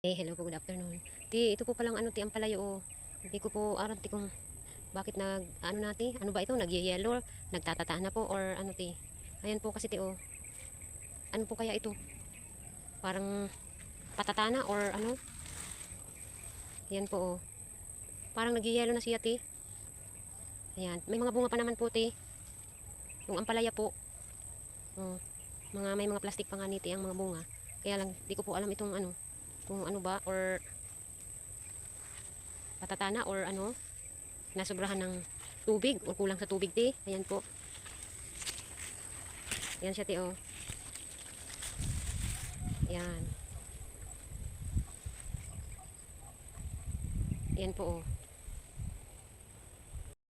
Eh, hello po, good afternoon. Ti, ito po palang ano, ti, ang palayo, oh. Hindi ko po aram, ti, kung bakit nag, ano na, ano ba ito, nag-yellow, nagtatata na po, or ano, ti. Ayan po kasi, ti, oh. Ano po kaya ito? Parang patatana, or ano? Ayan po, oh. Parang nag-yellow na siya, ti. Ayan, may mga bunga pa naman po, ti. Yung ampalaya po. Oh, mga, may mga plastic pa nga, niti, ang mga bunga. Kaya lang, di ko po alam itong ano, kung ano ba or patatana or ano nasobrahan ng tubig or kulang sa tubig ti ayan po. Yan siya ti oh. Yan yan po oh